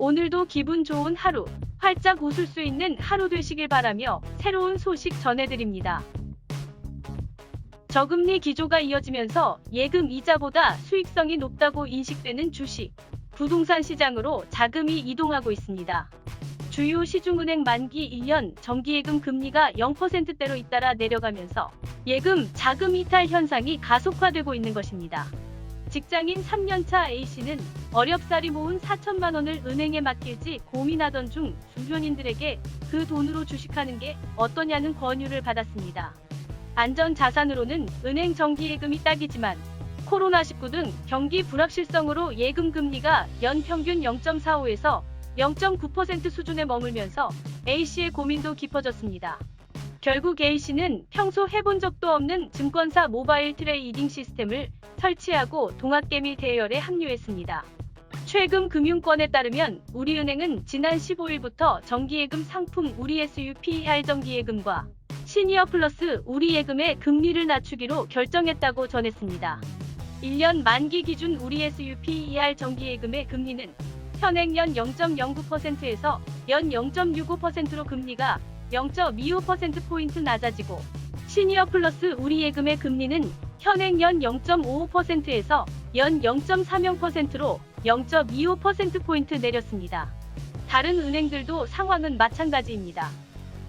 오늘도 기분 좋은 하루, 활짝 웃을 수 있는 하루 되시길 바라며 새로운 소식 전해드립니다. 저금리 기조가 이어지면서 예금 이자보다 수익성이 높다고 인식되는 주식, 부동산 시장으로 자금이 이동하고 있습니다. 주요 시중은행 만기 1년 정기예금 금리가 0%대로 잇따라 내려가면서 예금 자금 이탈 현상이 가속화되고 있는 것입니다. 직장인 3년차 A씨는 어렵사리 모은 4천만 원을 은행에 맡길지 고민하던 중 주변인들에게 그 돈으로 주식하는 게 어떠냐는 권유를 받았습니다. 안전 자산으로는 은행 정기예금이 딱이지만 코로나19 등 경기 불확실성으로 예금 금리가 연 평균 0.45에서 0.9% 수준에 머물면서 A씨의 고민도 깊어졌습니다. 결국 A씨는 평소 해본 적도 없는 증권사 모바일 트레이딩 시스템을 설치하고 동학개미 대열에 합류했습니다. 최근 금융권에 따르면 우리은행은 지난 15일부터 정기예금 상품 우리 SUPR 정기예금과 시니어 플러스 우리예금의 금리를 낮추기로 결정했다고 전했습니다. 1년 만기 기준 우리 SUPER 정기예금의 금리는 현행 연 0.09%에서 연 0.65%로 금리가 0.25%포인트 낮아지고 시니어 플러스 우리 예금의 금리는 현행 연 0.55%에서 연 0.30%로 0.25%포인트 내렸습니다. 다른 은행들도 상황은 마찬가지입니다.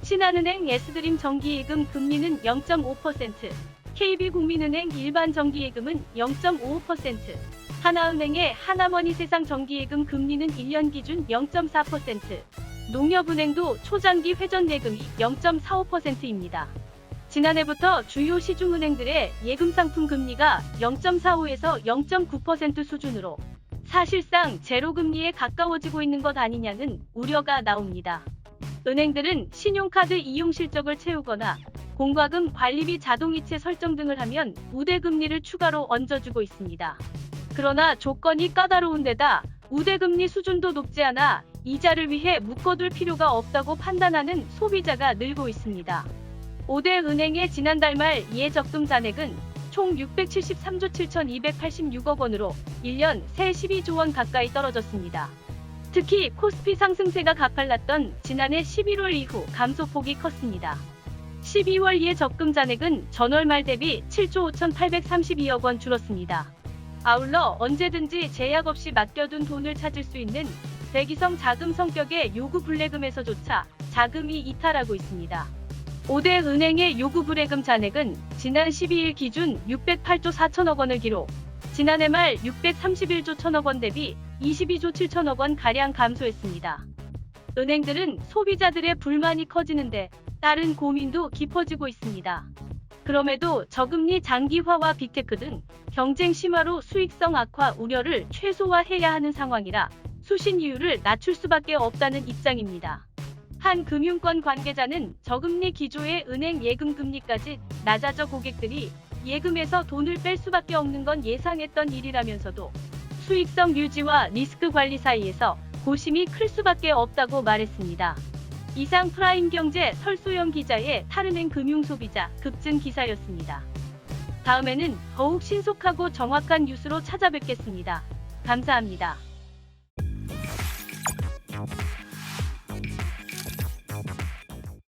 신한은행 S드림 정기예금 금리는 0.5%, KB국민은행 일반 정기예금은 0.55%, 하나은행의 하나머니 세상 정기예금 금리는 1년 기준 0.4%, 농협은행도 초장기 회전 예금이 0.45%입니다. 지난해부터 주요 시중은행들의 예금 상품 금리가 0.45에서 0.9% 수준으로 사실상 제로 금리에 가까워지고 있는 것 아니냐는 우려가 나옵니다. 은행들은 신용카드 이용 실적을 채우거나 공과금 관리비 자동이체 설정 등을 하면 우대금리를 추가로 얹어주고 있습니다. 그러나 조건이 까다로운 데다 우대금리 수준도 높지 않아 이자를 위해 묶어둘 필요가 없다고 판단하는 소비자가 늘고 있습니다. 5대 은행의 지난달 말 예적금 잔액은 총 673조 7,286억 원으로 1년 새 12조 원 가까이 떨어졌습니다. 특히 코스피 상승세가 가팔랐던 지난해 11월 이후 감소폭이 컸습니다. 12월 예 적금 잔액은 전월 말 대비 7조 5,832억 원 줄었습니다. 아울러 언제든지 제약 없이 맡겨둔 돈을 찾을 수 있는 대기성 자금 성격의 요구 불례금에서조차 자금이 이탈하고 있습니다. 5대 은행의 요구 불예금 잔액은 지난 12일 기준 608조 4천억 원을 기록, 지난해 말 631조 1천억 원 대비 22조 7천억 원 가량 감소했습니다. 은행들은 소비자들의 불만이 커지는데 따른 고민도 깊어지고 있습니다. 그럼에도 저금리 장기화와 빅테크 등 경쟁 심화로 수익성 악화 우려를 최소화해야 하는 상황이라 수신 이율을 낮출 수밖에 없다는 입장입니다. 한 금융권 관계자는 저금리 기조의 은행 예금 금리까지 낮아져 고객들이 예금에서 돈을 뺄 수밖에 없는 건 예상했던 일이라면서도 수익성 유지와 리스크 관리 사이에서 고심이 클 수밖에 없다고 말했습니다. 이상 프라임 경제 설소영 기자의 탈은행 금융 소비자 급증 기사였습니다. 다음에는 더욱 신속하고 정확한 뉴스로 찾아뵙겠습니다. 감사합니다.